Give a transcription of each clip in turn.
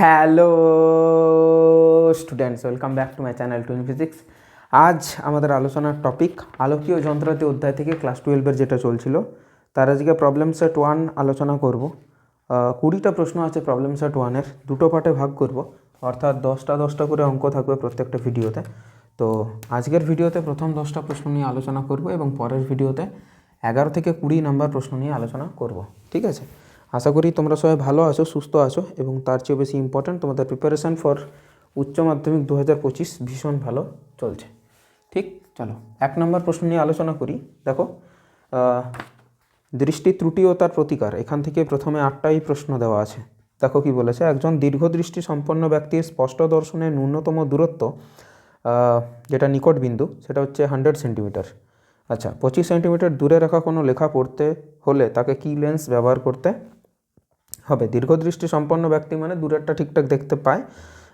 Hello students, welcome back to my channel twin physics. আজ আমাদের আলোচনার টপিক, আলোকীয় যন্ত্রাদি অধ্যায় থেকে ক্লাস টুয়েলভের যেটা চলছিল, তার আজকে প্রবলেম সেট ওয়ান আলোচনা করব। কুড়িটা প্রশ্ন আছে প্রবলেম সেট ওয়ানের দুটো পার্টে ভাগ করব, অর্থাৎ দশটা দশটা করে অঙ্ক থাকবে প্রত্যেকটা ভিডিওতে। তো আজকের ভিডিওতে প্রথম দশটা প্রশ্ন নিয়ে আলোচনা করব এবং পরের ভিডিওতে এগারো থেকে কুড়ি নাম্বার প্রশ্ন নিয়ে আলোচনা করব, ঠিক আছে? আশা করি তোমরা সবাই ভালো আছো, সুস্থ আছো এবং তার চেয়ে বেশি ইম্পর্ট্যান্ট তোমাদের প্রিপারেশান ফর উচ্চ মাধ্যমিক দু হাজার পঁচিশ ভীষণ ভালো চলছে। ঠিক, চলো, এক নম্বর প্রশ্ন নিয়ে আলোচনা করি। দেখো দৃষ্টি ত্রুটি ও তার প্রতিকার, এখান থেকে প্রথমে আটটাই প্রশ্ন দেওয়া আছে। দেখো কি বলেছে, একজন দীর্ঘদৃষ্টি সম্পন্ন ব্যক্তির স্পষ্ট দর্শনের ন্যূনতম দূরত্ব যেটা নিকট বিন্দু, সেটা হচ্ছে হান্ড্রেড সেন্টিমিটার। আচ্ছা পঁচিশ সেন্টিমিটার দূরে রাখা কোনো লেখা পড়তে হলে তাকে কি লেন্স ব্যবহার করতে হবে। দীর্ঘদৃষ্টি সম্পন্ন ব্যক্তি মানে দূরেরটা ঠিকঠাক দেখতে পায়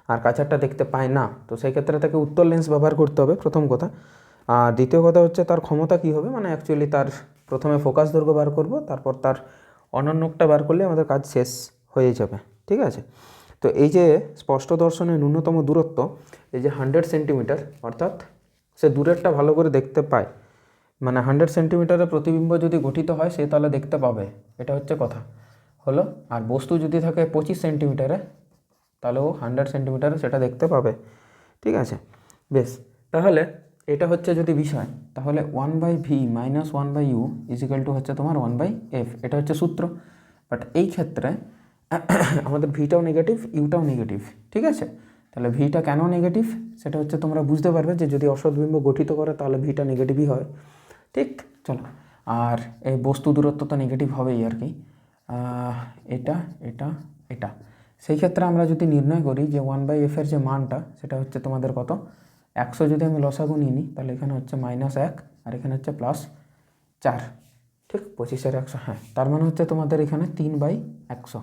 আর কাছেরটা দেখতে পায় না। তো সেই ক্ষেত্রে তাকে উত্তর লেন্স ব্যবহার করতে হবে প্রথম কথা। আর দ্বিতীয় কথা হচ্ছে তার ক্ষমতা কী হবে? মানে অ্যাকচুয়ালি তার প্রথমে ফোকাস দৈর্ঘ্য বার করব, তারপর তার অনন্যকটা বার করলে আমাদের কাজ শেষ হয়ে যাবে। ঠিক আছে? তো এই যে স্পষ্ট দর্শনের ন্যূনতম দূরত্ব, এই যে হান্ড্রেড সেন্টিমিটার অর্থাৎ সে দূরেরটা ভালো করে দেখতে পায়। মানে হান্ড্রেড সেন্টিমিটারের প্রতিবিম্ব যদি গঠিত হয়, সে তাহলে দেখতে পাবে। এটা হচ্ছে কথা। হলো। আর বস্তু যদি থাকে পঁচিশ সেন্টিমিটারে তাহলে ও হান্ড্রেড সেন্টিমিটারে সেটা দেখতে পাবে। ঠিক আছে? বেশ, তাহলে এটা হচ্ছে যদি বিষয়, তাহলে one by v minus one by u is equal to হচ্ছে তোমার ওয়ান বাই এফ এটা হচ্ছে সূত্র। বাট এই ক্ষেত্রে আমাদের ভিটাও নেগেটিভ ইউটাও নেগেটিভ ঠিক আছে? তাহলে ভিটা কেন নেগেটিভ সেটা হচ্ছে তোমরা বুঝতে পারবে যে যদি অসৎবিম্ব গঠিত করে, তাহলে ভিটা নেগেটিভই হয়। ঠিক? চলো, আর এই বস্তু দূরত্ব তো নেগেটিভ হবেই আর কি। এটা এটা এটা। সেই ক্ষেত্রে আমরা যদি নির্ণয় করি যে ওয়ান বাই এফের যে মানটা, সেটা হচ্ছে তোমাদের কত? একশো যদি আমি লসাগু নিয়ে নিই তাহলে এখানে হচ্ছে মাইনাস এক, আর এখানে হচ্ছে প্লাস চার। ঠিক পঁচিশের একশো হ্যাঁ তার মানে হচ্ছে তোমাদের এখানে তিন বাই একশো।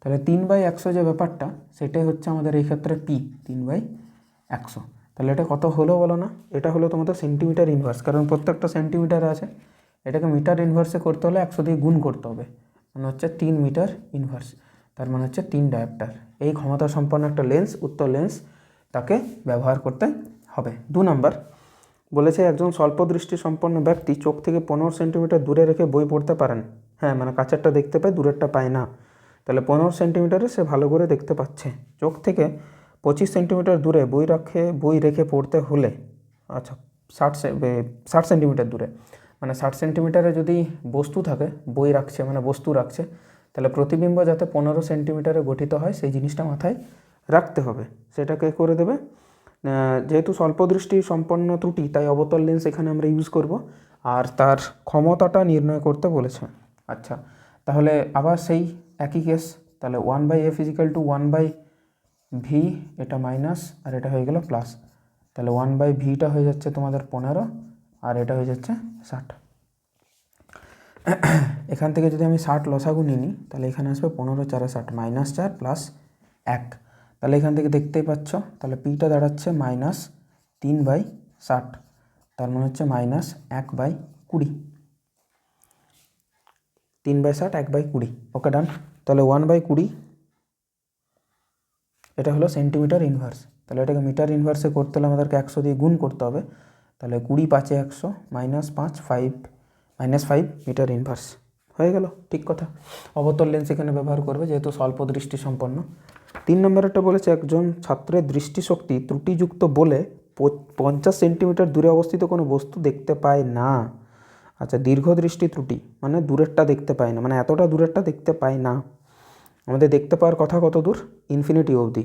তাহলে তিন বাই একশো যে ব্যাপারটা, সেটাই হচ্ছে আমাদের এই ক্ষেত্রে পি তিন বাই একশো। তাহলে এটা কত হলো বলো না? এটা হলো তোমাদের সেন্টিমিটার ইনভার্স কারণ প্রত্যেকটা সেন্টিমিটার আছে। এটাকে মিটার ইনভার্সে করতে হলে একশো দিয়ে গুণ করতে হবে। মানে হচ্ছে তিন মিটার ইনভার্স তার মানে হচ্ছে তিন ডায়াপ্টার এই ক্ষমতা সম্পন্ন একটা লেন্স উত্তর লেন্স তাকে ব্যবহার করতে হবে। দু নম্বর বলেছে একজন স্বল্প দৃষ্টি সম্পন্ন ব্যক্তি চোখ থেকে পনেরো সেন্টিমিটার দূরে রেখে বই পড়তে পারেন। হ্যাঁ মানে কাছেরটা দেখতে পায়, দূরেরটা পায় না। তাহলে পনেরো সেন্টিমিটারে সে ভালো করে দেখতে পাচ্ছে। চোখ থেকে পঁচিশ সেন্টিমিটার দূরে বই রাখে, বই রেখে পড়তে হলে আচ্ছা ষাট ষাট সেন্টিমিটার দূরে। মানে ষাট সেন্টিমিটারে যদি বস্তু থাকে, বই রাখছে মানে বস্তু রাখছে, তাহলে প্রতিবিম্ব যাতে পনেরো সেন্টিমিটারে গঠিত হয়, সেই জিনিসটা মাথায় রাখতে হবে। সেটাকে করে দেবে? যেহেতু স্বল্পদৃষ্টি সম্পন্ন ত্রুটি, তাই অবতল লেন্স এখানে আমরা ইউজ করব। আর তার ক্ষমতাটা নির্ণয় করতে বলেছে। আচ্ছা তাহলে আবার সেই একই কেস তাহলে one by a is equal to one by v এটা মাইনাস আর এটা হয়ে গেল প্লাস তাহলে ওয়ান বাই ভিটা হয়ে যাচ্ছে তোমাদের পনেরো, আর এটা হয়ে যাচ্ছে ষাট। এখান থেকে যদি আমি ষাট লসাগু নিই নিই, তাহলে এখানে আসবে পনেরো চারে ষাট মাইনাস চার প্লাস এক। তাহলে এখান থেকে দেখতেই পাচ্ছ তাহলে পিটা দাঁড়াচ্ছে মাইনাস তিন বাই ষাট। তার মানে হচ্ছে মাইনাস এক বাই কুড়ি। তিন বাই ষাট এক বাই কুড়ি। ওকে ডান। তাহলে ওয়ান বাই কুড়ি এটা হলো সেন্টিমিটার ইনভার্স। তাহলে এটাকে মিটার ইনভার্সে করতে হলে আমাদেরকে একশো দিয়ে গুণ করতে হবে। তাহলে কুড়ি পাঁচে একশো মাইনাস পাঁচ five, minus five metre inverse হয়ে গেল, ঠিক কথা। অবতল লেন্স এখানে ব্যবহার করবে, যেহেতু স্বল্প দৃষ্টি সম্পন্ন তিন নম্বরেরটা বলেছে, একজন ছাত্রের দৃষ্টিশক্তি ত্রুটিযুক্ত বলে পঞ্চাশ সেন্টিমিটার দূরে অবস্থিত কোনো বস্তু দেখতে পায় না। আচ্ছা দীর্ঘ দৃষ্টি ত্রুটি মানে দূরেরটা দেখতে পায় না মানে এতটা দূরেরটা দেখতে পায় না। আমাদের দেখতে পাওয়ার কথা কত দূর? ইনফিনিটি অবধি।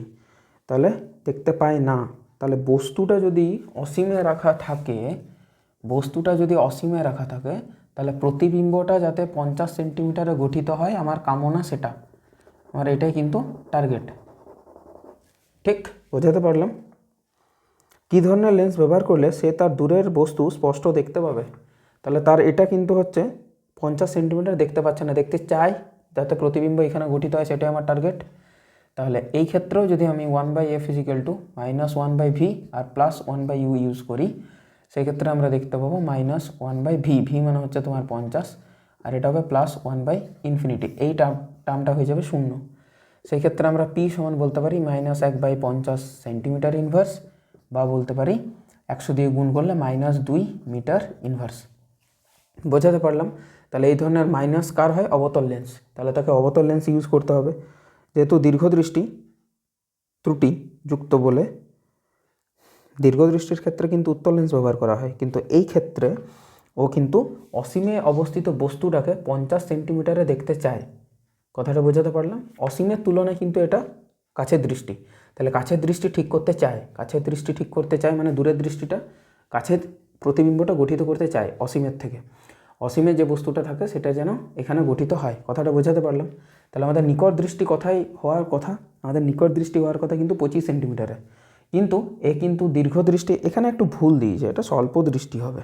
তাহলে দেখতে পায় না। তাহলে বস্তুটা যদি অসীমে রাখা থাকে, বস্তুটা যদি অসীমে রাখা থাকে, তাহলে প্রতিবিম্বটা যাতে পঞ্চাশ সেন্টিমিটারে গঠিত হয় আমার কামনা সেটা। আমার এটাই কিন্তু টার্গেট ঠিক? বোঝাতে পারলাম? কী ধরনের লেন্স ব্যবহার করলে সে তার দূরের বস্তু স্পষ্ট দেখতে পাবে? তাহলে তার এটা কিন্তু হচ্ছে পঞ্চাশ সেন্টিমিটার দেখতে পাচ্ছে না। দেখতে চাই যাতে প্রতিবিম্ব এখানে গঠিত হয়, সেটাই আমার টার্গেট তাহলে এই ক্ষেত্রেও যদি আমি one by a is equal to minus one by v R plus one by u use করি, সেই ক্ষেত্রে আমরা দেখতে পাবো minus one by v v মানে হচ্ছে তোমার পঞ্চাশ, আর এটা হবে প্লাস ওয়ান বাই ইনফিনিটি এই টার্ম টার্মটা হয়ে যাবে শূন্য। সেই ক্ষেত্রে আমরা পি সমান বলতে পারি মাইনাস এক বাই পঞ্চাশ সেন্টিমিটার ইনভার্স বা বলতে পারি একশো দিয়ে গুণ করলে মাইনাস দুই মিটার ইনভার্স বোঝাতে পারলাম? তাহলে এই ধরনের মাইনাস কার হয়? অবতল লেন্স তাহলে তাকে অবতল লেন্স ইউজ করতে হবে। যেহেতু দীর্ঘদৃষ্টি ত্রুটি যুক্ত বলে দীর্ঘদৃষ্টির ক্ষেত্রে কিন্তু উত্তল লেন্স ব্যবহার করা হয়। কিন্তু এই ক্ষেত্রে ও কিন্তু অসীমে অবস্থিত বস্তুটাকে পঞ্চাশ সেন্টিমিটারে দেখতে চায়। কথাটা বোঝাতে পারলাম? অসীমের তুলনায় কিন্তু এটা কাছের দৃষ্টি। তাহলে কাছের দৃষ্টি ঠিক করতে চায়। কাছের দৃষ্টি ঠিক করতে চায় মানে দূরের দৃষ্টিটা কাছের প্রতিবিম্বটা গঠিত করতে চায় অসীমের থেকে। অসীমের যে বস্তুটা থাকে সেটা যেন এখানে গঠিত হয়। কথাটা বোঝাতে পারলাম। তাহলে আমাদের নিকট দৃষ্টি কথাই হওয়ার কথা? আমাদের নিকট দৃষ্টি হওয়ার কথা কিন্তু পঁচিশ সেন্টিমিটারে কিন্তু এ কিন্তু দীর্ঘ দৃষ্টি, এখানে একটু ভুল দিয়েছে, এটা স্বল্প দৃষ্টি হবে।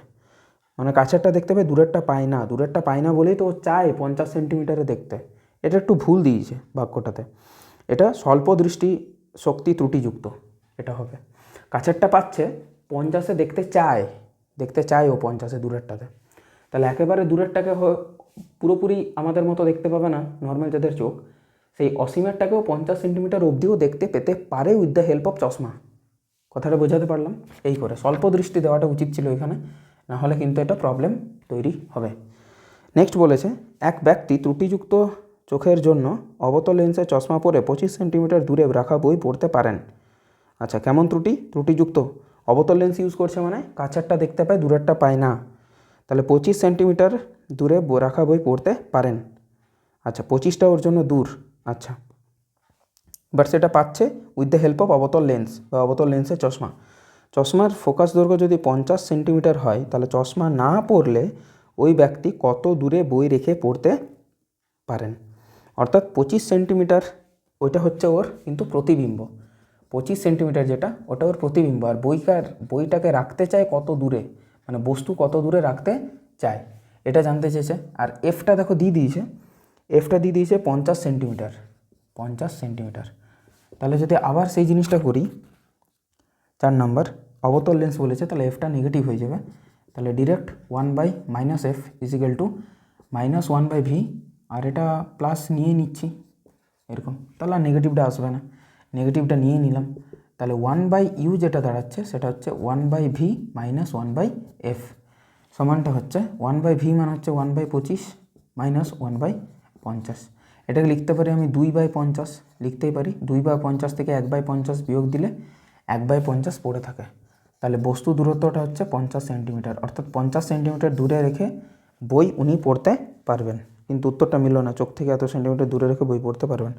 মানে কাছেরটা দেখতে পাই দূরেরটা পায় না। দূরেরটা পায় না বলেই তো ও চায় পঞ্চাশ সেন্টিমিটারে দেখতে। এটা একটু ভুল দিয়েছে বাক্যটাতে। এটা স্বল্প দৃষ্টি শক্তি ত্রুটিযুক্ত, এটা হবে। কাছেরটা পাচ্ছে, পঞ্চাশে দেখতে চায় দেখতে চায় ও পঞ্চাশে দূরেরটাতে। তাহলে একেবারে দূরেরটাকে পুরোপুরি আমাদের মতো দেখতে পাবে না নর্মাল যাদের চোখ, সেই অসীমেরটাকেও পঞ্চাশ সেন্টিমিটার অবধিও দেখতে পেতে পারে উইথ দ্য হেল্প অফ চশমা। কথাটা বোঝাতে পারলাম? এই করে। স্বল্প দৃষ্টি দেওয়াটা উচিত ছিল এখানে, না হলে কিন্তু এটা প্রবলেম তৈরি হবে। নেক্সট বলেছে, এক ব্যক্তি ত্রুটিযুক্ত চোখের জন্য অবতল লেন্সের চশমা পরে পঁচিশ সেন্টিমিটার দূরে রাখা বই পড়তে পারেন। আচ্ছা কেমন ত্রুটি? ত্রুটিযুক্ত। অবতল লেন্স ইউজ করছে মানে কাছেরটা দেখতে পায়, দূরেরটা পায় না। তাহলে পঁচিশ সেন্টিমিটার দূরে রাখা বই পড়তে পারেন। আচ্ছা পঁচিশটা ওর জন্য দূর। আচ্ছা বাট সেটা পাচ্ছে উইথ দ্য হেল্প অফ অবতল লেন্স বা অবতল লেন্সের চশমা। চশমার ফোকাস দৈর্ঘ্য যদি পঞ্চাশ সেন্টিমিটার হয়, তাহলে চশমা না পড়লে ওই ব্যক্তি কত দূরে বই রেখে পড়তে পারেন। অর্থাৎ পঁচিশ সেন্টিমিটার ওইটা হচ্ছে ওর কিন্তু প্রতিবিম্ব। পঁচিশ সেন্টিমিটার যেটা, ওটা ওর প্রতিবিম্ব। আর বইকার, বইটাকে রাখতে চায় কত দূরে? মানে বস্তু কত দূরে রাখতে চায়, এটা জানতে চেয়েছে। আর এফটা দেখো দিয়ে দিয়েছে। এফটা দিয়ে দিয়েছে পঞ্চাশ সেন্টিমিটার পঞ্চাশ সেন্টিমিটার। তাহলে যদি আবার সেই জিনিসটা করি, চার নম্বর, অবতল লেন্স বলেছে, তাহলে এফটা নেগেটিভ হয়ে যাবে। তাহলে direct one by minus f is equal to minus one by v আর এটা প্লাস নিয়ে নিচ্ছি, এরকম। তাহলে আর নেগেটিভটা আসবে না। নেগেটিভটা নিয়ে নিলাম। তাহলে ওয়ান বাই ইউ যেটা দাঁড়াচ্ছে, সেটা হচ্ছে one by v minus one by f সমানটা হচ্ছে ওয়ান বাই ভি মানে হচ্ছে ওয়ান বাই পঁচিশ মাইনাস ওয়ান বাই পঞ্চাশ। এটাকে লিখতে পারি আমি দুই বাই পঞ্চাশ, লিখতেই পারি। দুই বাই পঞ্চাশ থেকে এক বাই পঞ্চাশ বিয়োগ দিলে এক বাই পঞ্চাশ পড়ে থাকে। তাহলে বস্তু দূরত্বটা হচ্ছে পঞ্চাশ সেন্টিমিটার অর্থাৎ পঞ্চাশ সেন্টিমিটার দূরে রেখে বই উনি পড়তে পারবেন। কিন্তু উত্তরটা মিলল না, চোখ থেকে এত সেন্টিমিটার দূরে রেখে বই পড়তে পারবেন।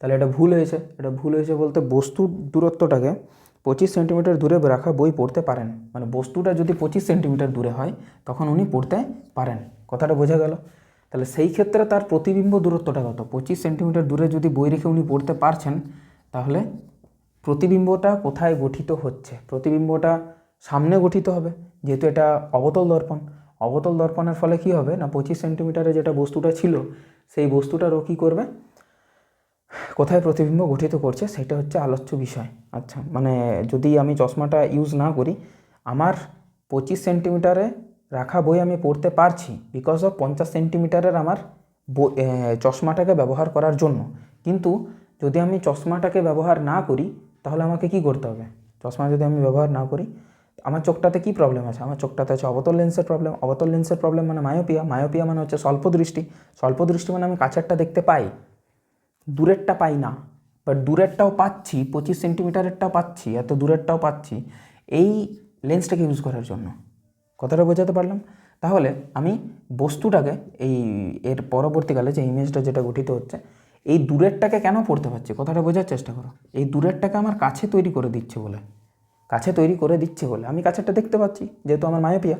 তাহলে এটা ভুল হয়েছে। এটা ভুল হয়েছে বলতে বস্তুর দূরত্বটাকে পঁচিশ সেন্টিমিটার দূরে রাখা বই পড়তে পারেন। মানে বস্তুটা যদি পঁচিশ সেন্টিমিটার দূরে হয়, তখন উনি পড়তে পারেন। কথাটা বোঝা গেল? তাহলে সেই ক্ষেত্রে তার প্রতিবিম্ব দূরত্বটা কত? পঁচিশ সেন্টিমিটার দূরে যদি বই রেখে উনি পড়তে পারছেন, তাহলে প্রতিবিম্বটা কোথায় গঠিত হচ্ছে? প্রতিবিম্বটা সামনে গঠিত হবে, যেহেতু এটা অবতল দর্পণ। অবতল দর্পণের ফলে কি হবে? না পঁচিশ সেন্টিমিটারে যেটা বস্তুটা ছিল, সেই বস্তুটারও কী করবে? কোথায় প্রতিবিম্ব গঠিত করছে সেটা হচ্ছে আলোচ্য বিষয়। আচ্ছা মানে যদি আমি চশমাটা ইউজ না করি, আমার পঁচিশ সেন্টিমিটারে রাখা বই আমি পড়তে পারছি বিকজ অফ পঞ্চাশ সেন্টিমিটারের আমার চশমাটাকে ব্যবহার করার জন্য। কিন্তু যদি আমি চশমাটাকে ব্যবহার না করি, তাহলে আমাকে কি করতে হবে? চশমা যদি আমি ব্যবহার না করি, আমার চোখটাতে কি প্রবলেম আছে? আমার চোখটাতে আছে অবতল লেন্সের প্রবলেম অবতল লেন্সের প্রবলেম মানে মায়োপিয়া মায়োপিয়া মানে হচ্ছে স্বল্প দৃষ্টি স্বল্প দৃষ্টি মানে আমি কাছেরটা দেখতে পাই। দূরেরটা পাই না বাট দূরেরটাও পাচ্ছি, পঁচিশ সেন্টিমিটারেরটাও পাচ্ছি, এত দূরেরটাও পাচ্ছি, এই লেন্সটাকে ইউজ করার জন্য। কথাটা বোঝাতে পারলাম? তাহলে আমি বস্তুটাকে, এই এর পরবর্তীকালে যে ইমেজটা যেটা গঠিত হচ্ছে, এই দূরেরটাকে কেন পড়তে পারছি? কথাটা বোঝার চেষ্টা করো। এই দূরেরটাকে আমার কাছে তৈরি করে দিচ্ছে বলে, কাছে তৈরি করে দিচ্ছে বলে। আমি কাছেরটা দেখতে পাচ্ছি, যেহেতু আমার মায়োপিয়া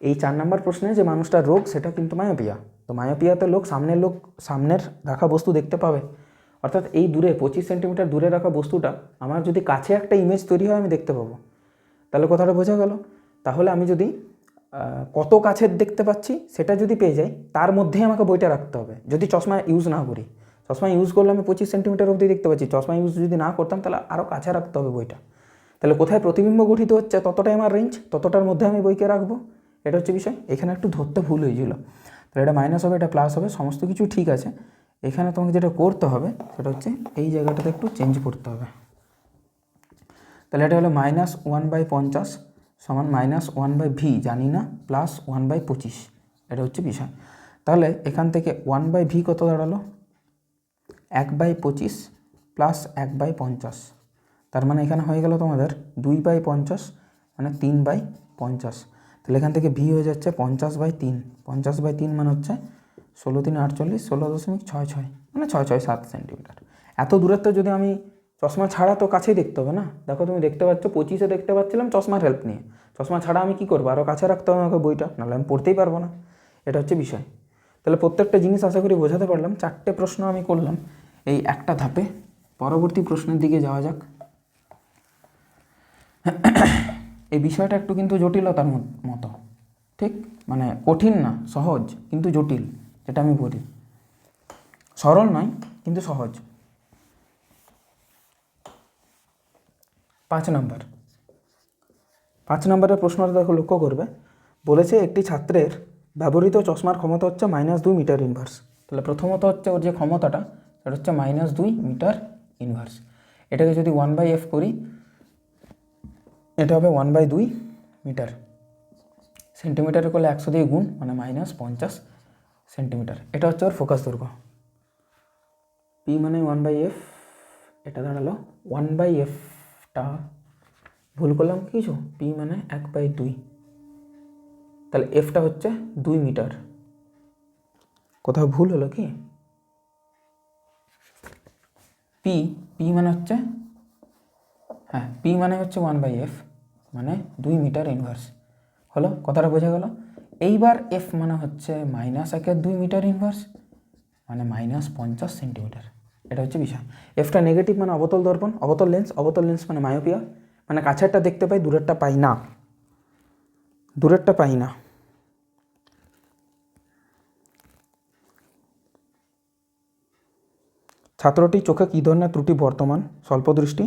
এই চার নাম্বার প্রশ্নে যে মানুষটার রোগ, সেটা কিন্তু মায়োপিয়া তো মায়োপিয়াতে লোক সামনের লোক সামনের রাখা বস্তু দেখতে পাবে। অর্থাৎ এই দূরে, পঁচিশ সেন্টিমিটার দূরে রাখা বস্তুটা, আমার যদি কাছে একটা ইমেজ তৈরি হয় আমি দেখতে পাবো। তাহলে কথাটা বোঝা গেল। তাহলে আমি যদি কত কাছের দেখতে পাচ্ছি সেটা যদি পেয়ে যাই, তার মধ্যেই আমাকে বইটা রাখতে হবে। যদি চশমা ইউজ না করি। চশমা ইউজ করলে আমি পঁচিশ সেন্টিমিটার অবধি দেখতে পাচ্ছি। চশমা ইউজ যদি না করতাম তাহলে আরও কাছে রাখতে হবে বইটা। তাহলে কোথায় প্রতিবিম্ব গঠিত হচ্ছে ততটাই আমার রেঞ্জ ততটার মধ্যে আমি বইকে রাখব। এটা হচ্ছে বিষয়। এখানে একটু ধরতে ভুল হয়েছিল। তাহলে এটা মাইনাস হবে, এটা প্লাস হবে, সমস্ত কিছু ঠিক আছে। এখানে তোমাকে যেটা করতে হবে, সেটা হচ্ছে এই জায়গাটাতে একটু চেঞ্জ করতে হবে। তাহলে এটা হলো মাইনাস ওয়ান বাই পঞ্চাশ সমান মাইনাস ওয়ান বাই ভি জানি না প্লাস ওয়ান বাই পঁচিশ। এটা হচ্ছে বিষয়। তাহলে এখান থেকে ওয়ান বাই ভি কত দাঁড়াল? এক বাই পঁচিশ প্লাস এক বাই পঞ্চাশ। তার মানে এখানে হয়ে গেল তোমাদের দুই বাই পঞ্চাশ মানে তিন বাই পঞ্চাশ। তাহলে এখান থেকে ভি হয়ে যাচ্ছে পঞ্চাশ বাই তিন। পঞ্চাশ বাই তিন মানে হচ্ছে ষোলো তিন আটচল্লিশ, ষোলো দশমিক ছয় ছয় মানে ছয় ছয় সাত সেন্টিমিটার এত দূরত্ব যদি আমি চশমা ছাড়া তো কাছেই দেখতে হবে না? দেখো তুমি দেখতে পাচ্ছ, পঁচিশে দেখতে পাচ্ছিলাম চশমার হেল্প নিয়ে। চশমা ছাড়া আমি কী করব? আরও কাছে রাখতে হবে আমাকে বইটা, নাহলে আমি পড়তেই পারব না। এটা হচ্ছে বিষয়। তাহলে প্রত্যেকটা জিনিস আশা করি বোঝাতে পারলাম। চারটে প্রশ্ন আমি করলাম এই একটা ধাপে। পরবর্তী প্রশ্নের দিকে যাওয়া যাক। এই বিষয়টা একটু কিন্তু জটিলতার মতো ঠিক? মানে কঠিন না, সহজ, কিন্তু জটিল, যেটা আমি বলি। সরল নয়, কিন্তু সহজ। পাঁচ নম্বর। পাঁচ নম্বরের প্রশ্নটা দেখো লক্ষ্য করবে। বলেছে, একটি ছাত্রের ব্যবহৃত চশমার ক্ষমতা হচ্ছে মাইনাস দুই মিটার ইনভার্স তাহলে প্রথমত হচ্ছে ওর যে ক্ষমতাটা, সেটা হচ্ছে মাইনাস দুই মিটার ইনভার্স এটাকে যদি ওয়ান বাই এফ করি, এটা হবে ওয়ান বাই দুই মিটার সেন্টিমিটারে করলে একশো দিয়ে গুণ মানে মাইনাস পঞ্চাশ সেন্টিমিটার। এটা হচ্ছে ওর ফোকাস দৈর্ঘ্য। পি মানে ওয়ান বাই এফ এটা দাঁড়াল ওয়ান বাই এফটা ভুল করলাম কিছু? পি মানে এক বাই দুই। তাহলে এফটা হচ্ছে দুই মিটার। কোথাও ভুল হলো কি? পি পি মানে হচ্ছে হ্যাঁ পি মানে হচ্ছে ওয়ান বাই এফ মানে দুই মিটার ইনভার্স হলো? কথাটা বোঝা গেল? এইবার এফ মানে হচ্ছে মাইনাস একের দুই মিটার ইনভার্স মানে মাইনাস পঞ্চাশ সেন্টিমিটার এটা হচ্ছে বিষয়। এফটা নেগেটিভ মানে অবতল দর্পণ, অবতল লেন্স অবতল লেন্স মানে মায়োপিয়া মানে কাছেরটা দেখতে পাই, দূরেরটা পাই না। দূরেরটা পাই না। ছাত্রটির চোখে কী ধরনের ত্রুটি বর্তমান? স্বল্পদৃষ্টি।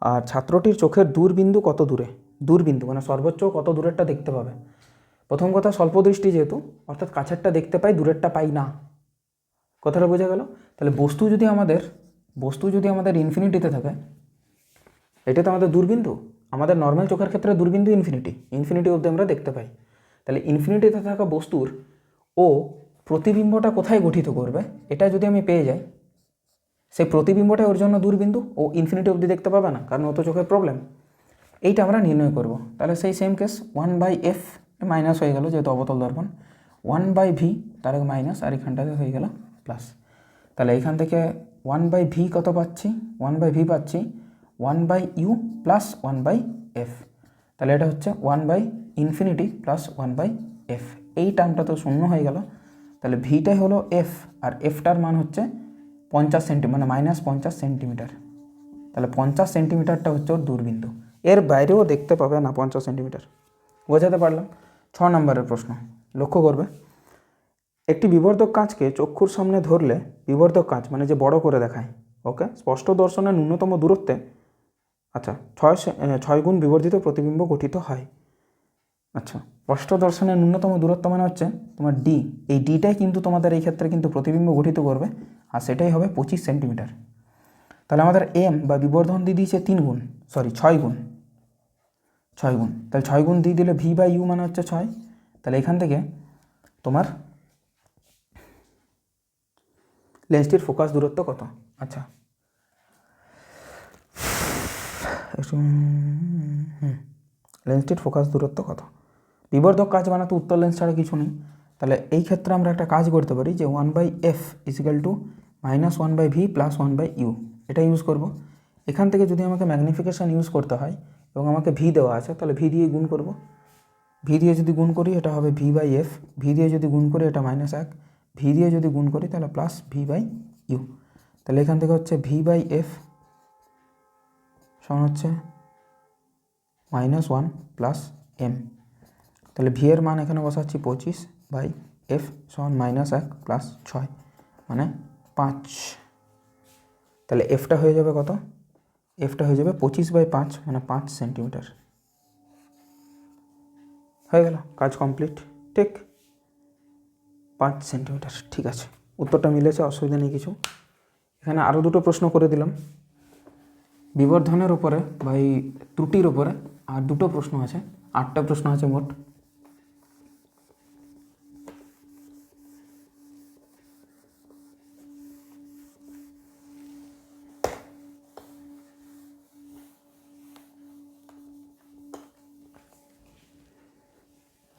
আর ছাত্রটির চোখের দূরবিন্দু কত দূরে? দূরবিন্দু মানে সর্বোচ্চ কত দূরেরটা দেখতে পাবে? প্রথম কথা, স্বল্পদৃষ্টি যেহেতু, অর্থাৎ কাছেরটা দেখতে পাই, দূরেরটা পাই না। কথাটা বোঝা গেল? তাহলে বস্তু যদি আমাদের, বস্তু যদি আমাদের ইনফিনিটিতে থাকে, এটা তো আমাদের দূরবিন্দু। আমাদের নর্মাল চোখের ক্ষেত্রে দূরবিন্দু ইনফিনিটি ইনফিনিটি অবধি আমরা দেখতে পাই। তাহলে ইনফিনিটিতে থাকা বস্তুর ও প্রতিবিম্বটা কোথায় গঠিত করবে, এটা যদি আমি পেয়ে যাই সেই প্রতিবিম্বটা ওর জন্য দূরবিন্দু, ও ইনফিনিটি অবধি দেখতে পাবে না, কারণ অত চোখের প্রবলেম এইটা আমরা নির্ণয় করব। তাহলে সেই same case one by f minus হয়ে গেল, যেহেতু অবতল দর্পণ। ওয়ান বাই ভি তার মাইনাস আর এখানটাতে হয়ে গেল প্লাস তাহলে এখান থেকে ওয়ান বাই ভি কত পাচ্ছি? ওয়ান বাই ভি পাচ্ছি। One by u plus one by f তাহলে এটা হচ্ছে one by infinity plus one by f এই টার্মটা তো শূন্য হয়ে গেল। তাহলে ভিটাই হলো এফ আর এফটার মান হচ্ছে পঞ্চাশ সেন্টি মানে মাইনাস পঞ্চাশ সেন্টিমিটার। তাহলে পঞ্চাশ সেন্টিমিটারটা হচ্ছে ওর দূরবিন্দু। এর বাইরেও দেখতে পাবে না পঞ্চাশ সেন্টিমিটার। বোঝাতে পারলাম? ছ নম্বরের প্রশ্ন। লক্ষ্য করবে। একটি বিবর্ধক কাঁচকে চক্ষুর সামনে ধরলে বিবর্ধক কাঁচ মানে যে বড় করে দেখায়, ওকে? স্পষ্ট দর্শনের ন্যূনতম দূরত্বে আচ্ছা ছয় ছয় গুণ বিবর্ধিত প্রতিবিম্ব গঠিত হয়। আচ্ছা স্পষ্ট দর্শনের ন্যূনতম দূরত্ব মানে হচ্ছে তোমার ডি এই ডিটাই কিন্তু তোমাদের এই ক্ষেত্রে কিন্তু প্রতিবিম্ব গঠিত করবে, আর সেটাই হবে পঁচিশ সেন্টিমিটার। তাহলে আমাদের এম বা বিবর্ধন দিয়ে দিয়েছে তিন গুণ সরি ছয় গুণ। ছয় গুণ। তাহলে ছয় গুণ দিয়ে দিলে ভি বাই ইউ মানে হচ্ছে ছয়। তাহলে এখান থেকে তোমার লেন্সটির ফোকাস দূরত্ব কত? আচ্ছা। লেন্সটির ফোকাস দূরত্ব কত? বিবর্ধক কাজ বানাতে উত্তর লেন্স ছাড়া কিছু নেই। তাহলে এই ক্ষেত্রে আমরা একটা কাজ করতে পারি যে one by f is equal to minus one by v plus one by u এটা ইউজ করব। এখান থেকে যদি আমাকে ম্যাগনিফিকেশান ইউজ করতে হয় এবং আমাকে ভি দেওয়া আছে, তাহলে ভি দিয়ে গুণ করব। ভি দিয়ে যদি গুণ করি, এটা হবে ভি বাই এফ ভি দিয়ে যদি গুণ করি, এটা মাইনাস এক। ভি দিয়ে যদি গুণ করি, তাহলে প্লাস ভি বাই ইউ তাহলে এখান থেকে হচ্ছে ভি বাই এফ সমান হচ্ছে মাইনাস ওয়ান প্লাস এম তাহলে ভি এর মান এখানে বসাচ্ছি পঁচিশ বাই এফ সমান মাইনাস এক প্লাস ছয় মানে পাঁচ। তাহলে এফটা হয়ে যাবে কত? এফটা হয়ে যাবে পঁচিশ বাই পাঁচ মানে পাঁচ সেন্টিমিটার হয়ে গেল, কাজ কমপ্লিট ঠিক, পাঁচ সেন্টিমিটার ঠিক আছে। উত্তরটা মিলেছে, অসুবিধা নেই কিছু। এখানে আরও দুটো প্রশ্ন করে দিলাম। বিবর্ধনের ওপরে বা এই ত্রুটির ওপরে আর দুটো প্রশ্ন আছে, আটটা প্রশ্ন আছে মোট।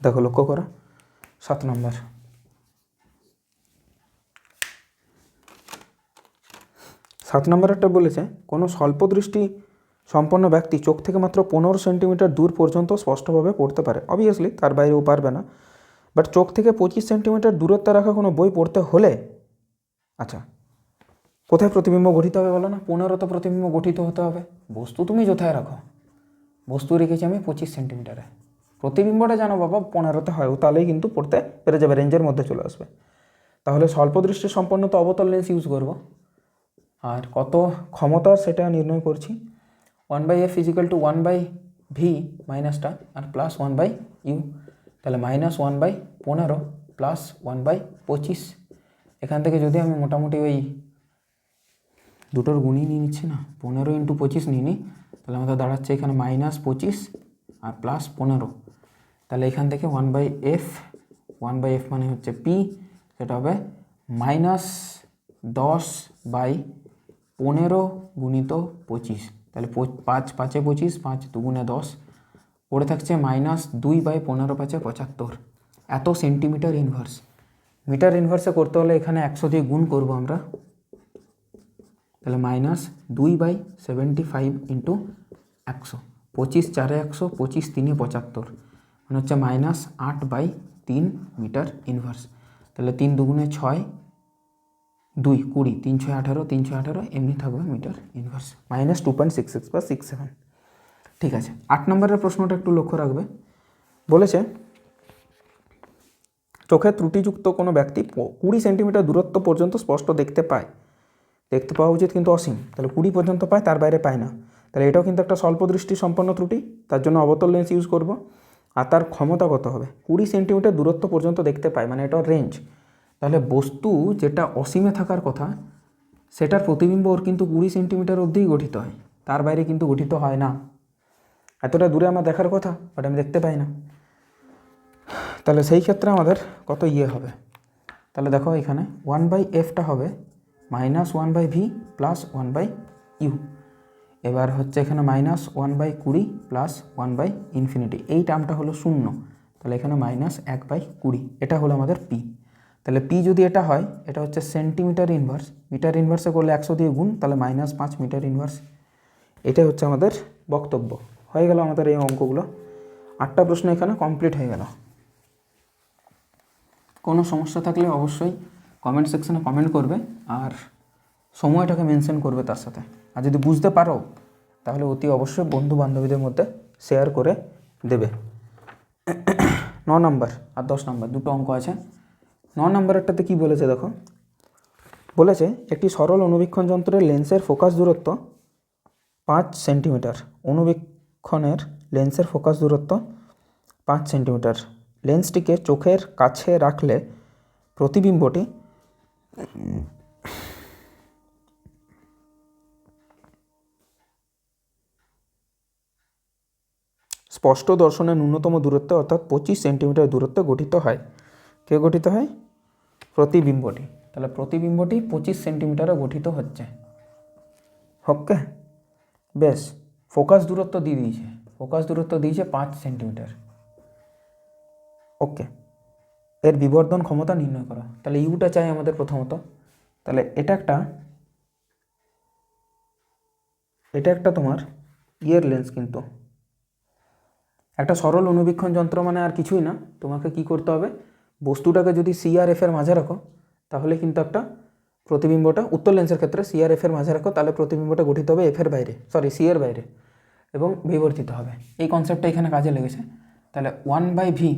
দেখো লক্ষ্য করো, সাত নম্বর। সাত নম্বরেরটা বলেছে, কোনো স্বল্পদৃষ্টি সম্পন্ন ব্যক্তি চোখ থেকে মাত্র পনেরো সেন্টিমিটার দূর পর্যন্ত স্পষ্টভাবে পড়তে পারে। অবভিয়াসলি তার বাইরেও পারবে না। বাট চোখ থেকে পঁচিশ সেন্টিমিটার দূরত্বে রাখা কোনো বই পড়তে হলে আচ্ছা কোথায় প্রতিবিম্ব গঠিত হবে বলো না? পনেরোতে প্রতিবিম্ব গঠিত হতে হবে। বস্তু তুমি কোথায় রাখো। বস্তু রেখেছি আমি পঁচিশ সেন্টিমিটারে। প্রতিবিম্বটা জানো বাবা পনেরোতে হয় তাহলেই কিন্তু পড়তে পেরে যাবে রেঞ্জের মধ্যে চলে আসবে। তাহলে স্বল্প দৃষ্টি সম্পন্ন তো অবতল লেন্স ইউজ করব। আর কত ক্ষমতা সেটা নির্ণয় করছি। One by f is equal to one by v মাইনাসটা আর প্লাস ওয়ান বাই ইউ তাহলে মাইনাস ওয়ান বাই পনেরো প্লাস ওয়ান বাই পঁচিশ। এখান থেকে যদি আমি মোটামুটি ওই দুটোর গুণই নিয়ে নিচ্ছি না, পনেরো ইন্টু পঁচিশ নিয়ে নিই, তাহলে আমাদের দাঁড়াচ্ছে এখানে মাইনাস পঁচিশ আর প্লাস পনেরো। তাহলে এখান থেকে one by f one by f মানে হচ্ছে পি সেটা হবে মাইনাস দশ বাই পনেরো গুণিত পঁচিশ। তাহলে পাঁচ পাঁচে পঁচিশ, পাঁচ দুগুণে দশ, পড়ে থাকছে মাইনাস দুই বাই পনেরো পাঁচে পঁচাত্তর। এত সেন্টিমিটার ইনভার্স মিটার ইনভার্সে করতে হলে এখানে একশো দিয়ে গুণ করব আমরা। তাহলে মাইনাস দুই বাই সেভেন্টি ফাইভ ইন্টু একশো। পঁচিশ চারে একশো, পঁচিশ তিনে পঁচাত্তর। মানে হচ্ছে মাইনাস আট বাই তিন মিটার ইনভার্স তাহলে তিন দুগুণে ছয়, দুই, কুড়ি, তিন ছয় আঠারো, তিন ছয় আঠারো, এমনি থাকবে metre inverse minus two point six six বা সিক্স সেভেন ঠিক আছে, আট নম্বরের প্রশ্নটা একটু লক্ষ্য রাখবে। বলেছে, চোখে ত্রুটিযুক্ত কোনো ব্যক্তি কুড়ি সেন্টিমিটার দূরত্ব পর্যন্ত স্পষ্ট দেখতে পায়। দেখতে পাওয়া উচিত কিন্তু অসীম। তাহলে কুড়ি পর্যন্ত পায়, তার বাইরে পায় না। তাহলে এটাও কিন্তু একটা স্বল্প দৃষ্টি সম্পন্ন ত্রুটি, তার জন্য অবতল লেন্স ইউজ করব। আর তার ক্ষমতা কত হবে? কুড়ি সেন্টিমিটার দূরত্ব পর্যন্ত দেখতে পায় মানে এটা রেঞ্জ তাহলে বস্তু যেটা অসীমে থাকার কথা, সেটার প্রতিবিম্ব ওর কিন্তু কুড়ি সেন্টিমিটার অবধিই গঠিত হয়। তার বাইরে কিন্তু গঠিত হয় না। এতটা দূরে আমার দেখার কথা বাট আমি দেখতে পাই না। তাহলে সেই ক্ষেত্রে আমাদের কত ইয়ে হবে? তাহলে দেখো এখানে ওয়ান বাই এফটা হবে minus one by v plus one by u এবার হচ্ছে এখানে মাইনাস ওয়ান বাই কুড়ি প্লাস ওয়ান বাই ইনফিনিটি এই টার্মটা হলো শূন্য। তাহলে এখানে মাইনাস এক বাই কুড়ি। এটা হলো আমাদের পি তাহলে পি যদি এটা হয়, এটা হচ্ছে সেন্টিমিটার ইনভার্স মিটার ইনভার্সে করলে একশো দিয়ে গুণ, তাহলে মাইনাস পাঁচ মিটার ইনভার্স এটাই হচ্ছে আমাদের বক্তব্য। হয়ে গেল আমাদের এই অঙ্কগুলো। আটটা প্রশ্ন এখানে কমপ্লিট হয়ে গেল। কোনো সমস্যা থাকলে অবশ্যই কমেন্ট সেকশনে কমেন্ট করবে, আর সময়টাকে মেনশন করবে তার সাথে। আর যদি বুঝতে পারো, তাহলে অতি অবশ্যই বন্ধু বান্ধবীদের মধ্যে শেয়ার করে দেবে। ন নম্বর আর দশ নম্বর, দুটো অঙ্ক আছে। ন নম্বরেরটাতে কি বলেছে দেখো? বলেছে, একটি সরল অনুবীক্ষণ যন্ত্রের লেন্সের ফোকাস দূরত্ব পাঁচ সেন্টিমিটার অনুবীক্ষণের লেন্সের ফোকাস দূরত্ব পাঁচ সেন্টিমিটার লেন্সটিকে চোখের কাছে রাখলে প্রতিবিম্বটি স্পষ্ট দর্শনের ন্যূনতম দূরত্বে অর্থাৎ পঁচিশ সেন্টিমিটার দূরত্বে গঠিত হয়। কে গঠিত হয়? প্রতিবিম্বটি। তাহলে প্রতিবিম্বটি পঁচিশ সেন্টিমিটারে গঠিত হচ্ছে। ওকে? বেশ, ফোকাস দূরত্ব দিয়ে দিয়েছে। ফোকাস দূরত্ব দিয়েছে পাঁচ সেন্টিমিটার। ওকে, এর বিবর্ধন ক্ষমতা নির্ণয় করা। তাহলে ইউটা চাই আমাদের প্রথমত। তাহলে এটা একটা এটা একটা তোমার ইয়ের লেন্স কিন্তু। একটা সরল অনুবীক্ষণ যন্ত্র মানে আর কিছুই না। তোমাকে কি করতে হবে? বস্তুটাকে যদি সিআরএফ এর মাঝে রাখো, তাহলে কিন্তু একটা প্রতিবিম্বটা, উত্তর লেন্সের ক্ষেত্রে সিআরএফ এর মাঝে রাখো, তাহলে প্রতিবিম্বটা গঠিত হবে এফ এর বাইরে সরি সি এর বাইরে এবং বিবর্তিত হবে। এই কনসেপ্টটা এখানে কাজে লেগেছে। তাহলে one by v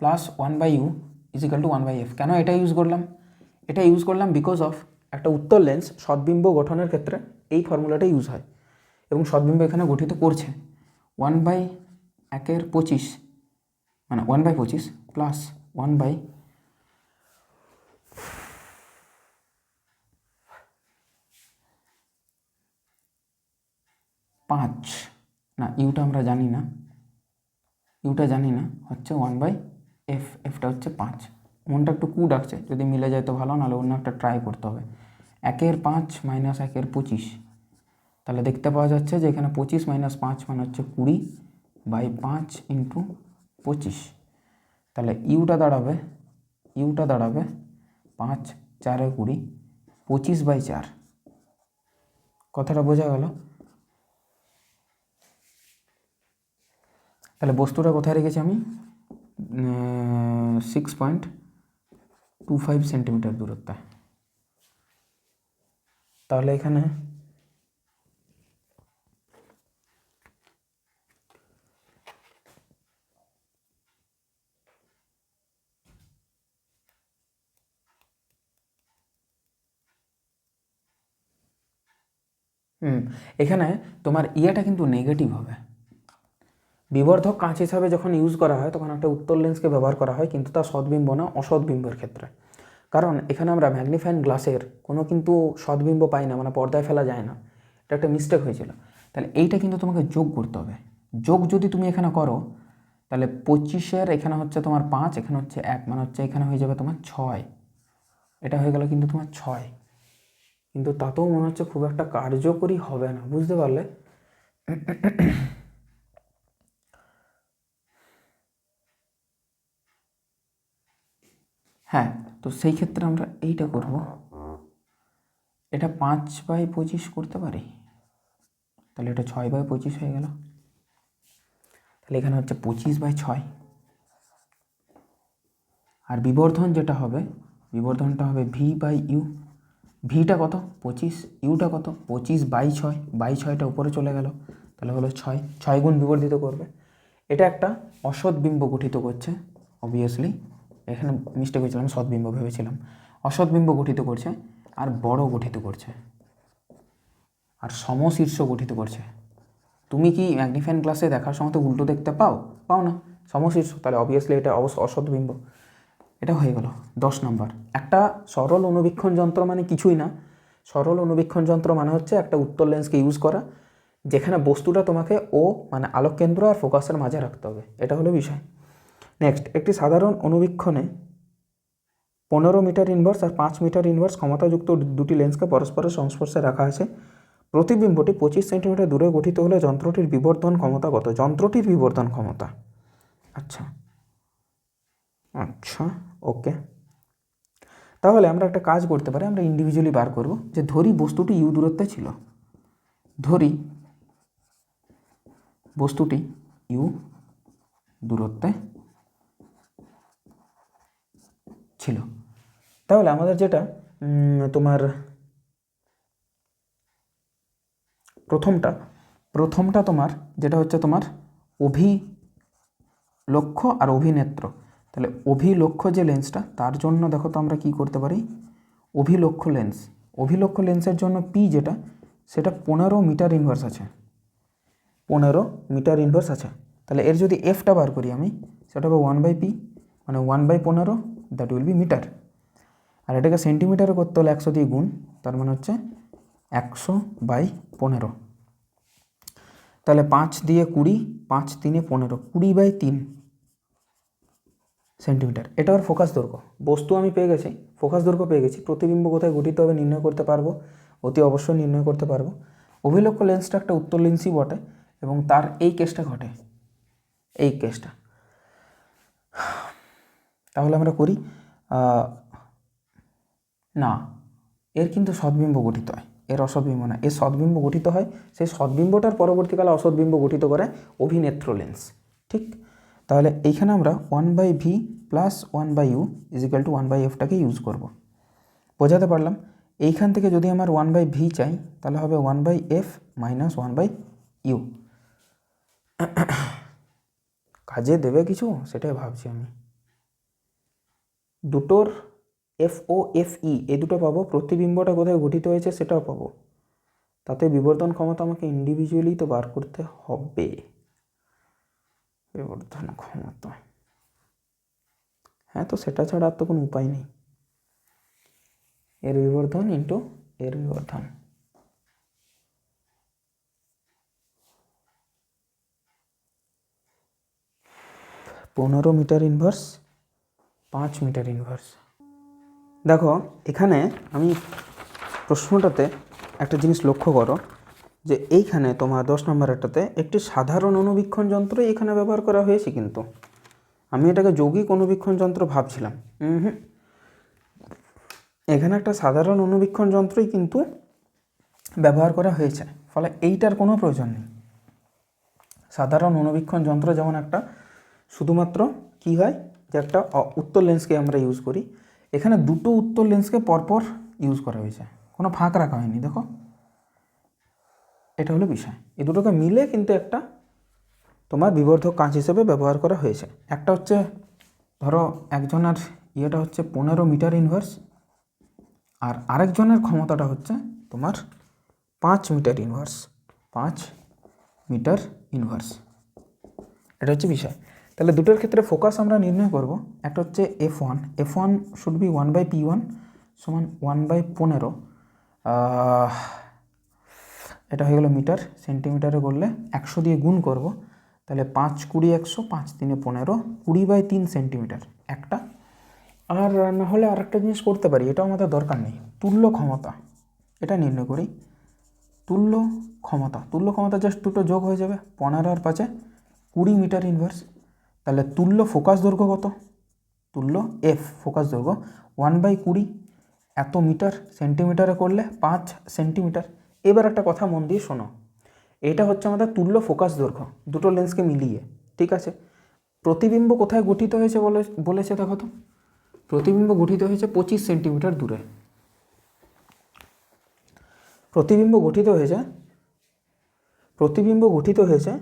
plus one by u is equal to one by f কেন এটা ইউজ করলাম? এটা ইউজ করলাম বিকজ অফ একটা উত্তর লেন্স সদ্বিম্ব গঠনের ক্ষেত্রে এই ফর্মুলাটা ইউজ হয় এবং সদ্বিম্ব এখানে গঠিত করছে। ওয়ান বাই একের পঁচিশ মানে ওয়ান বাই পঁচিশ প্লাস ওয়ান বাই পাঁচ। না ইউটা আমরা জানি না। ইউটা জানি না, হচ্ছে ওয়ান বাই এফ এফটা হচ্ছে পাঁচ। মনটা একটু কু ডাকছে যদি মিলে যায় তো ভালো, নাহলে অন্য একটা ট্রাই করতে হবে। একের পাঁচ মাইনাস একের পঁচিশ। তাহলে দেখতে পাওয়া যাচ্ছে যে এখানে পঁচিশ মাইনাস পাঁচ মানে হচ্ছে কুড়ি। বাই পাঁচ ইন্টু পঁচিশ। তাহলে ইউটা দাঁড়াবে ইউটা দাঁড়াবে পাঁচ চারে কুড়ি, পঁচিশ বাই চার। কথাটা বোঝা গেল? তাহলে বস্তুটা কোথায় রেখেছি আমি? Six point two five centimetre দূরত্বে। তাহলে এখানে হুম, এখানে তোমার ইয়েটা কিন্তু নেগেটিভ হবে। বিবর্ধক কাঁচ হিসাবে যখন ইউজ করা হয়, তখন একটা উত্তর লেন্সকে ব্যবহার করা হয়, কিন্তু তা সদ্বিম্ব না অসৎবিম্বের ক্ষেত্রে। কারণ এখানে আমরা ম্যাগনিফাইন গ্লাসের কোনো কিন্তু সদ্বিম্ব পাই না মানে পর্দায় ফেলা যায় না। এটা একটা মিস্টেক হয়েছিল। তাহলে এইটা কিন্তু তোমাকে যোগ করতে হবে। যোগ যদি তুমি এখানে করো, তাহলে পঁচিশের এখানে হচ্ছে তোমার পাঁচ, এখানে হচ্ছে এক মানে হচ্ছে এখানে হয়ে যাবে তোমার ছয়। এটা হয়ে গেল কিন্তু তোমার ছয়। কিন্তু তাতেও মনে হচ্ছে খুব একটা কার্যকরী হবে না, বুঝতে পারলে? হ্যাঁ তো সেই ক্ষেত্রে আমরা এইটা করব। এটা পাঁচ বাই পঁচিশ করতে পারি? তাহলে এটা ছয় বাই পঁচিশ হয়ে গেল। তাহলে এখানে হচ্ছে পঁচিশ বাই ছয়। আর বিবর্ধন যেটা হবে, বিবর্ধনটা হবে ভি বাই ইউ ভিটা কত? পঁচিশ, ইউটা কত? পঁচিশ বাই ছয়, বাই ছয়টা উপরে চলে গেল। তাহলে হলো ছয় ছয় গুণ বিবর্ধিত করবে। এটা একটা অসৎ বিম্ব গঠিত করছে অবভিয়াসলি এখানে মিস্টেক হয়েছিলাম সৎবিম্ব ভেবেছিলাম। অসৎ বিম্ব গঠিত করছে আর বড় গঠিত করছে। আর সমশীর্ষ গঠিত করছে। তুমি কি ম্যাগনিফাইন ক্লাসে দেখার সময় তো উল্টো দেখতে পাও? পাও না। সমশীর্ষ, তাহলে অবভিয়াসলি এটা অবশ্য অসৎ বিম্ব। এটা হয়ে গেল। দশ নম্বর। একটা সরল অনুবীক্ষণ যন্ত্র মানে কিছুই না। সরল অনুবীক্ষণ যন্ত্র মানে হচ্ছে একটা উত্তর লেন্সকে ইউজ করা, যেখানে বস্তুটা তোমাকে ও মানে আলোক কেন্দ্র আর ফোকাসের মাঝে রাখতে হবে। এটা হলো বিষয়। নেক্সট একটি সাধারণ অনুবীক্ষণে পনেরো মিটার ইনভার্স আর পাঁচ মিটার ইনভার্স ক্ষমতাযুক্ত দুটি লেন্সকে পরস্পরের সংস্পর্শে রাখা আছে। প্রতিবিম্বটি পঁচিশ সেন্টিমিটার দূরে গঠিত হলে যন্ত্রটির বিবর্ধন ক্ষমতা কত? যন্ত্রটির বিবর্ধন ক্ষমতা। আচ্ছা। আচ্ছা ওকে তাহলে আমরা একটা কাজ করতে পারি, আমরা ইন্ডিভিজুয়ালি বার করব যে ধরি বস্তুটি ইউ দূরত্বে ছিল। ধরি বস্তুটি ইউ দূরত্বে ছিল। তাহলে আমাদের যেটা তোমার প্রথমটা প্রথমটা তোমার, যেটা হচ্ছে তোমার অভিলক্ষ্য আর অভিনেত্র। তাহলে অভিলক্ষ্য যে লেন্সটা তার জন্য দেখো তো আমরা কি করতে পারি? অভিলক্ষ্য লেন্স অভিলক্ষ্য লেন্সের জন্য পি যেটা, সেটা পনেরো মিটার ইনভার্স আছে। পনেরো মিটার ইনভার্স আছে। তাহলে এর যদি এফটা বার করি আমি, সেটা হবে ওয়ান বাই পি মানে ওয়ান বাই পনেরো দ্যাট উইল বি মিটার আর এটাকে সেন্টিমিটারে করতে হলে একশো দিয়ে গুণ, তার মানে হচ্ছে একশো বাই পনেরো। তাহলে পাঁচ দিয়ে কুড়ি, পাঁচ তিনে পনেরো, কুড়ি বাই তিন। সেন্টিমিটার। এটা আর ফোকাস দৈর্ঘ্য। বস্তু আমি পেয়ে গেছি, ফোকাস দৈর্ঘ্য পেয়ে গেছি। প্রতিবিম্ব কোথায় গঠিত হবে নির্ণয় করতে পারব, অতি অবশ্যই নির্ণয় করতে পারব। অভিলক্ষ্য লেন্সটা একটা উত্তর লেন্সই বটে এবং তার এই কেসটা ঘটে। এই কেসটা তাহলে আমরা করি না, এর কিন্তু সদ্বিম্ব গঠিত হয়। এর অসৎবিম্ব না এর সদ্বিম্ব গঠিত হয়, সেই সদ্বিম্বটার পরবর্তীকালে অসৎবিম্ব গঠিত করে অভিনেত্র লেন্স ঠিক? তাহলে এইখানে আমরা one by v plus one by u is equal to one by এফটাকে use করব। বোঝাতে পারলাম? এইখান থেকে যদি আমার ওয়ান বাই ভি চাই, তাহলে হবে one by f minus one by u কাজে দেবে কিছু? সেটাই ভাবছি আমি। দুটোর এফ ও এফ ই এই দুটো পাবো। প্রতিবিম্বটা কোথায় গঠিত হয়েছে সেটাও পাবো। তাতে বিবর্তন ক্ষমতা আমাকে ইন্ডিভিজুয়ালি তো বার করতে হবে। বিবর্ধন ক্ষমতা। হ্যাঁ তো সেটা ছাড়া আর তো কোনো উপায় নেই। এর বিবর্ধন ইন্টু এর বিবর্ধন। পনেরো মিটার ইনভার্স পাঁচ মিটার ইনভার্স দেখো, এখানে আমি প্রশ্নটাতে একটা জিনিস লক্ষ্য করো। যে এইখানে তোমার দশ নম্বরেরটাতে একটি সাধারণ অনুবীক্ষণ যন্ত্র এখানে ব্যবহার করা হয়েছে কিন্তু। আমি এটাকে যৌগিক অনুবীক্ষণ যন্ত্র ভাবছিলাম। হুম। এখানে একটা সাধারণ অনুবীক্ষণ যন্ত্রই কিন্তু ব্যবহার করা হয়েছে। ফলে এইটার কোনো প্রয়োজন নেই। সাধারণ অনুবীক্ষণ যন্ত্র যেমন একটা, শুধুমাত্র কি হয়? যে একটা উত্তর লেন্সকে আমরা ইউজ করি। এখানে দুটো উত্তর লেন্সকে পরপর ইউজ করা হয়েছে। কোনো ফাঁক রাখা হয়নি, দেখো। এটা হলো বিষয়। এই দুটোকে মিলে কিন্তু একটা তোমার বিবর্ধক কাঁচ হিসেবে ব্যবহার করা হয়েছে। একটা হচ্ছে, ধরো একজনের ইয়েটা হচ্ছে পনেরো মিটার ইনভার্স আর আরেকজনের ক্ষমতাটা হচ্ছে তোমার পাঁচ মিটার ইনভার্স পাঁচ মিটার ইনভার্স এটা হচ্ছে বিষয়। তাহলে দুটোর ক্ষেত্রে ফোকাস আমরা নির্ণয় করব। একটা হচ্ছে f one f one should be one by P one সমান ওয়ান বাই পনেরো। এটা হয়ে গেলো মিটার, সেন্টিমিটারে করলে একশো দিয়ে গুণ করব। তাহলে পাঁচ কুড়ি একশো, পাঁচ তিনে পনেরো, কুড়ি বাই তিন সেন্টিমিটার একটা। আর না হলে আর একটা জিনিস করতে পারি, এটাও আমাদের দরকার নেই, তুল্য ক্ষমতা। এটা নির্ণয় করি, তুল্য ক্ষমতা। তুল্য ক্ষমতা জাস্ট দুটো যোগ হয়ে যাবে, পনেরো আর পাঁচে, কুড়ি মিটার ইনভার্স তাহলে তুল্য ফোকাস দৈর্ঘ্য কত? তুল্য এফ ফোকাস দৈর্ঘ্য। ওয়ান বাই কুড়ি, এত মিটার, সেন্টিমিটারে করলে পাঁচ সেন্টিমিটার। এবার একটা কথা মন দিয়ে শোনো। এটা হচ্ছে আমাদের তুল্য ফোকাস দৈর্ঘ্য, দুটো লেন্সকে মিলিয়ে, ঠিক আছে? প্রতিবিম্ব কোথায় গঠিত হয়েছে বলে, বলেছে দেখো তো? প্রতিবিম্ব গঠিত হয়েছে পঁচিশ সেন্টিমিটার দূরে। প্রতিবিম্ব গঠিত হয়েছে, প্রতিবিম্ব গঠিত হয়েছে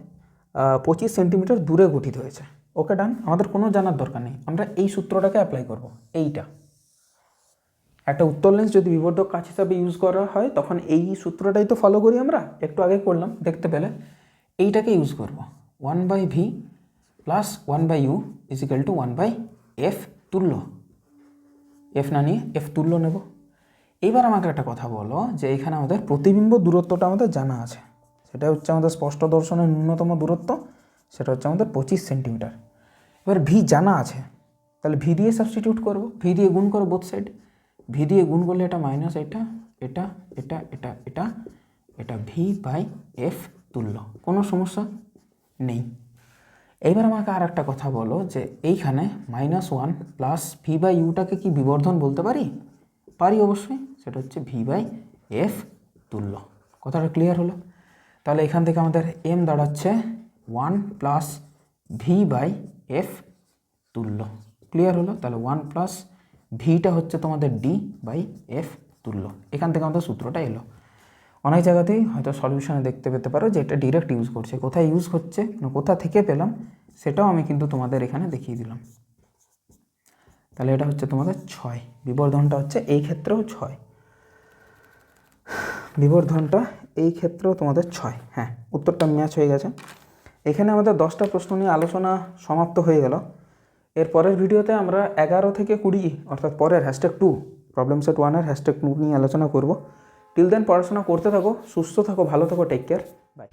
পঁচিশ সেন্টিমিটার দূরে গঠিত হয়েছে। ওকে ডান আমাদের কোনো জানার দরকার নেই। আমরা এই সূত্রটাকে অ্যাপ্লাই করব, এইটা। একটা উত্তর লেন্স যদি বিবর্ধক কাজ হিসাবে ইউজ করা হয়, তখন এই সূত্রটাই তো ফলো করি আমরা। একটু আগে করলাম, দেখতে পেলে। এইটাকে ইউজ করব। One by v plus one by u is equal to one by f তুল্য। এফ না নিয়ে এফ তুল্য নেব। এইবার আমাকে একটা কথা বলো যে এখানে আমাদের প্রতিবিম্ব দূরত্বটা আমাদের জানা আছে। সেটা হচ্ছে আমাদের স্পষ্ট দর্শনের ন্যূনতম দূরত্ব, সেটা হচ্ছে আমাদের পঁচিশ সেন্টিমিটার এবার ভি জানা আছে। তাহলে ভি দিয়ে সাবস্টিটিউট করব। ভি দিয়ে গুণ করব বোথ সাইড ভি দিয়ে গুণ করলে এটা মাইনাস এটা এটা এটা এটা এটা এটা ভি বাই এফ তুল্য। কোনো সমস্যা নেই। এইবার আমাকে আর একটা কথা বলো যে এইখানে minus one plus v by ইউটাকে কি বিবর্ধন বলতে পারি? পারি অবশ্যই। সেটা হচ্ছে ভি বাই এফ তুল্য। কথাটা ক্লিয়ার হলো? তাহলে এখান থেকে আমাদের এম দাঁড়াচ্ছে one plus v by f তুল্য। ক্লিয়ার হলো? তাহলে ওয়ান প্লাস ভিটা হচ্ছে তোমাদের ডি বাই এফ তুল্য। এখান থেকে আমাদের সূত্রটা এলো। অনেক জায়গাতেই হয়তো সলিউশনে দেখতে পেতে পারো যে এটা ডিরেক্ট ইউজ করছে। কোথায় ইউজ হচ্ছে না কোথা থেকে পেলাম, সেটাও আমি কিন্তু তোমাদের এখানে দেখিয়ে দিলাম। তাহলে এটা হচ্ছে তোমাদের ছয়। বিবর্ধনটা হচ্ছে এই ক্ষেত্রেও ছয়। বিবর্ধনটা এই ক্ষেত্রেও তোমাদের ছয়। হ্যাঁ উত্তরটা ম্যাচ হয়ে গেছে। এখানে আমাদের দশটা প্রশ্ন নিয়ে আলোচনা সমাপ্ত হয়ে গেল। এর পরের ভিডিওতে আমরা এগারো থেকে কুড়ি, অর্থাৎ পরের হ্যাশট্যাগ টু প্রবলেম সেট ওয়ানের হ্যাশট্যাগ টু নিয়ে আলোচনা করব। টিল দেন পড়াশোনা করতে থাকো, সুস্থ থাকো, ভালো থাকো টেক কেয়ার বাই